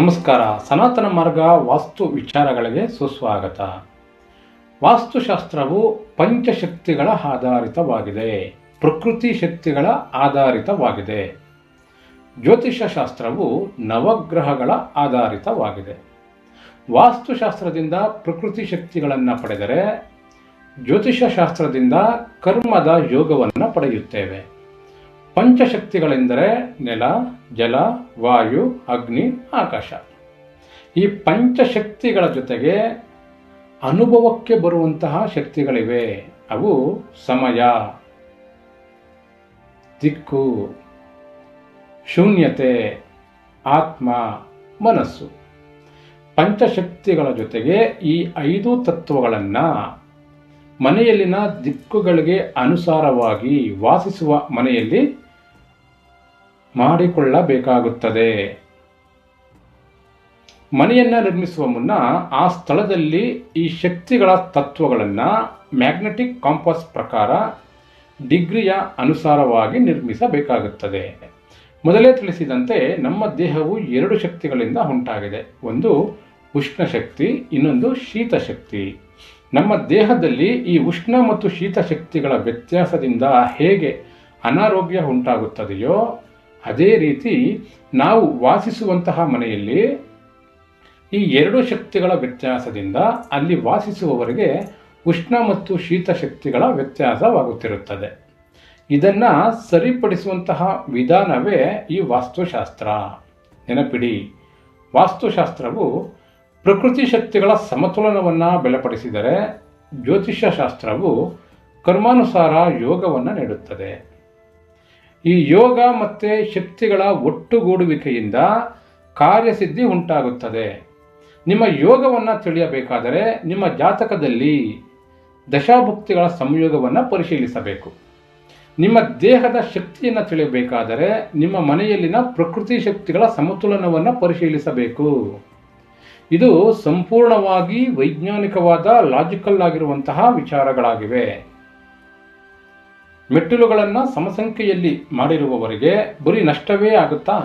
ನಮಸ್ಕಾರ. ಸನಾತನ ಮಾರ್ಗ ವಾಸ್ತು ವಿಚಾರಗಳಿಗೆ ಸುಸ್ವಾಗತ. ವಾಸ್ತುಶಾಸ್ತ್ರವು ಪಂಚಶಕ್ತಿಗಳ ಆಧಾರಿತವಾಗಿದೆ. ಪ್ರಕೃತಿ ಶಕ್ತಿಗಳ ಆಧಾರಿತವಾಗಿದೆ. ಜ್ಯೋತಿಷ ಶಾಸ್ತ್ರವು ನವಗ್ರಹಗಳ ಆಧಾರಿತವಾಗಿದೆ. ವಾಸ್ತುಶಾಸ್ತ್ರದಿಂದ ಪ್ರಕೃತಿ ಶಕ್ತಿಗಳನ್ನು ಪಡೆದರೆ ಜ್ಯೋತಿಷ ಶಾಸ್ತ್ರದಿಂದ ಕರ್ಮದ ಯೋಗವನ್ನು ಪಡೆಯುತ್ತೇವೆ. ಪಂಚಶಕ್ತಿಗಳೆಂದರೆ ನೆಲ, ಜಲ, ವಾಯು, ಅಗ್ನಿ, ಆಕಾಶ. ಈ ಪಂಚಶಕ್ತಿಗಳ ಜೊತೆಗೆ ಅನುಭವಕ್ಕೆ ಬರುವಂತಹ ಶಕ್ತಿಗಳಿವೆ. ಅವು ಸಮಯ, ದಿಕ್ಕು, ಶೂನ್ಯತೆ, ಆತ್ಮ, ಮನಸ್ಸು. ಪಂಚಶಕ್ತಿಗಳ ಜೊತೆಗೆ ಈ ಐದು ತತ್ವಗಳನ್ನು ಮನೆಯಲ್ಲಿನ ದಿಕ್ಕುಗಳಿಗೆ ಅನುಸಾರವಾಗಿ ವಾಸಿಸುವ ಮನೆಯಲ್ಲಿ ಮಾಡಿಕೊಳ್ಳಬೇಕಾಗುತ್ತದೆ. ಮನೆಯನ್ನು ನಿರ್ಮಿಸುವ ಮುನ್ನ ಆ ಸ್ಥಳದಲ್ಲಿ ಈ ಶಕ್ತಿಗಳ ತತ್ವಗಳನ್ನು ಮ್ಯಾಗ್ನೆಟಿಕ್ ಕಾಂಪಸ್ ಪ್ರಕಾರ ಡಿಗ್ರಿಯ ಅನುಸಾರವಾಗಿ ನಿರ್ಮಿಸಬೇಕಾಗುತ್ತದೆ. ಮೊದಲೇ ತಿಳಿಸಿದಂತೆ ನಮ್ಮ ದೇಹವು ಎರಡು ಶಕ್ತಿಗಳಿಂದ ಉಂಟಾಗಿದೆ. ಒಂದು ಉಷ್ಣ ಶಕ್ತಿ, ಇನ್ನೊಂದು ಶೀತ ಶಕ್ತಿ. ನಮ್ಮ ದೇಹದಲ್ಲಿ ಈ ಉಷ್ಣ ಮತ್ತು ಶೀತ ಶಕ್ತಿಗಳ ವ್ಯತ್ಯಾಸದಿಂದ ಹೇಗೆ ಅನಾರೋಗ್ಯ ಉಂಟಾಗುತ್ತದೆಯೋ ಅದೇ ರೀತಿ ನಾವು ವಾಸಿಸುವಂತಹ ಮನೆಯಲ್ಲಿ ಈ ಎರಡು ಶಕ್ತಿಗಳ ವ್ಯತ್ಯಾಸದಿಂದ ಅಲ್ಲಿ ವಾಸಿಸುವವರಿಗೆ ಉಷ್ಣ ಮತ್ತು ಶೀತ ಶಕ್ತಿಗಳ ವ್ಯತ್ಯಾಸವಾಗುತ್ತಿರುತ್ತದೆ. ಇದನ್ನು ಸರಿಪಡಿಸುವಂತಹ ವಿಧಾನವೇ ಈ ವಾಸ್ತುಶಾಸ್ತ್ರ. ನೆನಪಿಡಿ, ವಾಸ್ತುಶಾಸ್ತ್ರವು ಪ್ರಕೃತಿ ಶಕ್ತಿಗಳ ಸಮತೋಲನವನ್ನು ಬೆಲೆಪಡಿಸಿದರೆ ಜ್ಯೋತಿಷ್ಯ ಶಾಸ್ತ್ರವು ಕರ್ಮಾನುಸಾರ ಯೋಗವನ್ನು ನೀಡುತ್ತದೆ. ಈ ಯೋಗ ಮತ್ತು ಶಕ್ತಿಗಳ ಒಟ್ಟುಗೂಡುವಿಕೆಯಿಂದ ಕಾರ್ಯಸಿದ್ಧಿ ಉಂಟಾಗುತ್ತದೆ. ನಿಮ್ಮ ಯೋಗವನ್ನು ತಿಳಿಯಬೇಕಾದರೆ ನಿಮ್ಮ ಜಾತಕದಲ್ಲಿ ದಶಾಭುಕ್ತಿಗಳ ಸಂಯೋಗವನ್ನು ಪರಿಶೀಲಿಸಬೇಕು. ನಿಮ್ಮ ದೇಹದ ಶಕ್ತಿಯನ್ನು ತಿಳಿಯಬೇಕಾದರೆ ನಿಮ್ಮ ಮನೆಯಲ್ಲಿನ ಪ್ರಕೃತಿ ಶಕ್ತಿಗಳ ಸಮತೋಲನವನ್ನು ಪರಿಶೀಲಿಸಬೇಕು. ಇದು ಸಂಪೂರ್ಣವಾಗಿ ವೈಜ್ಞಾನಿಕವಾದ ಲಾಜಿಕಲ್ ಆಗಿರುವಂತಹ ವಿಚಾರಗಳಾಗಿವೆ. ಮೆಟ್ಟಿಲುಗಳನ್ನು ಸಮಸಂಖ್ಯೆಯಲ್ಲಿ ಮಾಡಿರುವವರಿಗೆ ಬರೀ ನಷ್ಟವೇ ಆಗುತ್ತಾ?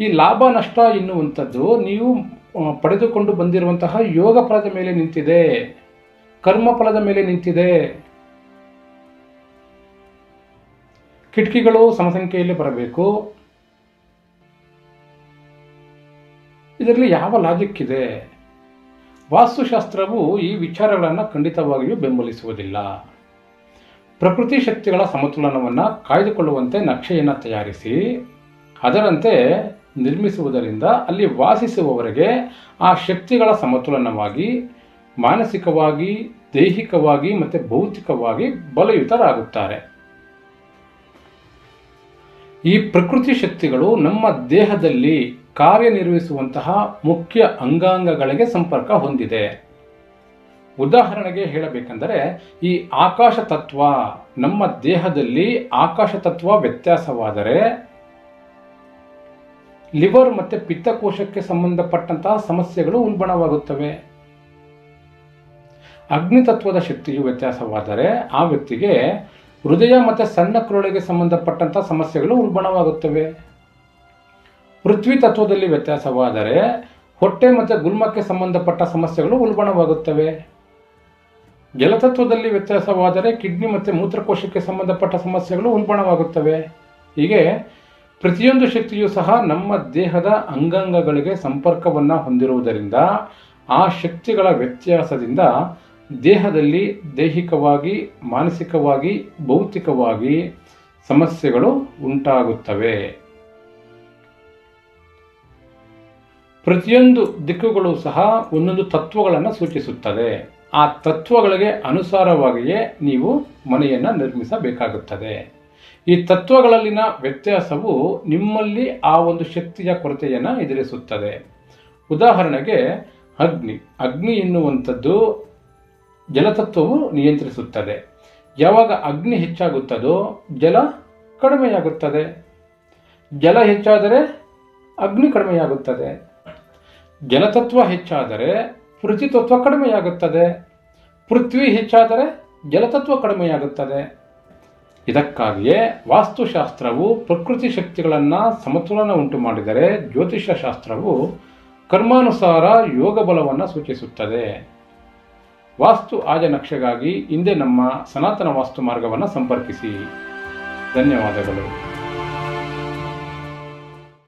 ಈ ಲಾಭ, ನಷ್ಟ ಎನ್ನುವಂಥದ್ದು ನೀವು ಪಡೆದುಕೊಂಡು ಬಂದಿರುವಂತಹ ಯೋಗ ಫಲದ ಮೇಲೆ ನಿಂತಿದೆ, ಕರ್ಮ ಫಲದ ಮೇಲೆ ನಿಂತಿದೆ. ಕಿಟಕಿಗಳು ಸಮಸಂಖ್ಯೆಯಲ್ಲಿ ಬರಬೇಕು. ಇದರಲ್ಲಿ ಯಾವ ಲಾಜಿಕ್ ಇದೆ ವಾಸ್ತುಶಾಸ್ತ್ರವು ಈ ವಿಚಾರಗಳನ್ನು ಖಂಡಿತವಾಗಿಯೂ ಬೆಂಬಲಿಸುವುದಿಲ್ಲ. ಪ್ರಕೃತಿ ಶಕ್ತಿಗಳ ಸಮತೋಲನವನ್ನು ಕಾಯ್ದುಕೊಳ್ಳುವಂತೆ ನಕ್ಷೆಯನ್ನು ತಯಾರಿಸಿ, ಅದರಂತೆ ನಿರ್ಮಿಸುವುದರಿಂದ ಅಲ್ಲಿ ವಾಸಿಸುವವರಿಗೆ ಆ ಶಕ್ತಿಗಳ ಸಮತೋಲನವಾಗಿ, ಮಾನಸಿಕವಾಗಿ, ದೈಹಿಕವಾಗಿ ಮತ್ತು ಭೌತಿಕವಾಗಿ ಬಲಯುತರಾಗುತ್ತಾರೆ. ಈ ಪ್ರಕೃತಿ ಶಕ್ತಿಗಳು ನಮ್ಮ ದೇಹದಲ್ಲಿ ಕಾರ್ಯನಿರ್ವಹಿಸುವಂತಹ ಮುಖ್ಯ ಅಂಗಾಂಗಗಳಿಗೆ ಸಂಪರ್ಕ ಹೊಂದಿದೆ. ಉದಾಹರಣೆಗೆ ಹೇಳಬೇಕೆಂದರೆ ಈ ಆಕಾಶ ತತ್ವ ನಮ್ಮ ದೇಹದಲ್ಲಿ ಆಕಾಶ ತತ್ವ ವ್ಯತ್ಯಾಸವಾದರೆ ಲಿವರ್ ಮತ್ತು ಪಿತ್ತಕೋಶಕ್ಕೆ ಸಂಬಂಧಪಟ್ಟಂತಹ ಸಮಸ್ಯೆಗಳು ಉಲ್ಬಣವಾಗುತ್ತವೆ. ಅಗ್ನಿ ತತ್ವದ ಶಕ್ತಿಯು ವ್ಯತ್ಯಾಸವಾದರೆ ಆ ವ್ಯಕ್ತಿಗೆ ಹೃದಯ ಮತ್ತು ಸಣ್ಣ ಕರುಳಿಗೆ ಸಂಬಂಧಪಟ್ಟಂತಹ ಸಮಸ್ಯೆಗಳು ಉಲ್ಬಣವಾಗುತ್ತವೆ. ಪೃಥ್ವಿ ತತ್ವದಲ್ಲಿ ವ್ಯತ್ಯಾಸವಾದರೆ ಹೊಟ್ಟೆ ಮತ್ತು ಗುಲ್ಮಕ್ಕೆ ಸಂಬಂಧಪಟ್ಟ ಸಮಸ್ಯೆಗಳು ಉಲ್ಬಣವಾಗುತ್ತವೆ. ಜಲತತ್ವದಲ್ಲಿ ವ್ಯತ್ಯಾಸವಾದರೆ ಕಿಡ್ನಿ ಮತ್ತು ಮೂತ್ರಕೋಶಕ್ಕೆ ಸಂಬಂಧಪಟ್ಟ ಸಮಸ್ಯೆಗಳು ಉಲ್ಬಣವಾಗುತ್ತವೆ. ಹೀಗೆ ಪ್ರತಿಯೊಂದು ಶಕ್ತಿಯೂ ಸಹ ನಮ್ಮ ದೇಹದ ಅಂಗಾಂಗಗಳಿಗೆ ಸಂಪರ್ಕವನ್ನು ಹೊಂದಿರುವುದರಿಂದ ಆ ಶಕ್ತಿಗಳ ವ್ಯತ್ಯಾಸದಿಂದ ದೇಹದಲ್ಲಿ ದೈಹಿಕವಾಗಿ, ಮಾನಸಿಕವಾಗಿ, ಭೌತಿಕವಾಗಿ ಸಮಸ್ಯೆಗಳು ಉಂಟಾಗುತ್ತವೆ. ಪ್ರತಿಯೊಂದು ದಿಕ್ಕುಗಳು ಸಹ ಒಂದೊಂದು ತತ್ವಗಳನ್ನು ಸೂಚಿಸುತ್ತದೆ. ಆ ತತ್ವಗಳಿಗೆ ಅನುಸಾರವಾಗಿಯೇ ನೀವು ಮನೆಯನ್ನು ನಿರ್ಮಿಸಬೇಕಾಗುತ್ತದೆ. ಈ ತತ್ವಗಳಲ್ಲಿನ ವ್ಯತ್ಯಾಸವು ನಿಮ್ಮಲ್ಲಿ ಆ ಒಂದು ಶಕ್ತಿಯ ಕೊರತೆಯನ್ನು ಎದುರಿಸುತ್ತದೆ. ಉದಾಹರಣೆಗೆ, ಅಗ್ನಿ. ಅಗ್ನಿ ಎನ್ನುವಂಥದ್ದು ಜಲತತ್ವವು ನಿಯಂತ್ರಿಸುತ್ತದೆ. ಯಾವಾಗ ಅಗ್ನಿ ಹೆಚ್ಚಾಗುತ್ತದೋ ಜಲ ಕಡಿಮೆಯಾಗುತ್ತದೆ. ಜಲ ಹೆಚ್ಚಾದರೆ ಅಗ್ನಿ ಕಡಿಮೆಯಾಗುತ್ತದೆ. ಜಲತತ್ವ ಹೆಚ್ಚಾದರೆ ಪೃಥ್ವಿತತ್ವ ಕಡಿಮೆಯಾಗುತ್ತದೆ. ಪೃಥ್ವಿ ಹೆಚ್ಚಾದರೆ ಜಲತತ್ವ ಕಡಿಮೆಯಾಗುತ್ತದೆ. ಇದಕ್ಕಾಗಿಯೇ ವಾಸ್ತುಶಾಸ್ತ್ರವು ಪ್ರಕೃತಿ ಶಕ್ತಿಗಳನ್ನು ಸಮತೋಲನ ಉಂಟು ಮಾಡಿದರೆ ಜ್ಯೋತಿಷ್ಯ ಶಾಸ್ತ್ರವು ಕರ್ಮಾನುಸಾರ ಯೋಗ ಬಲವನ್ನು ಸೂಚಿಸುತ್ತದೆ. ವಾಸ್ತು ಆಜ ನಕ್ಷೆಗಾಗಿ ಹಿಂದೆ ನಮ್ಮ ಸನಾತನ ವಾಸ್ತು ಮಾರ್ಗವನ್ನು ಸಂಪರ್ಕಿಸಿ. ಧನ್ಯವಾದಗಳು.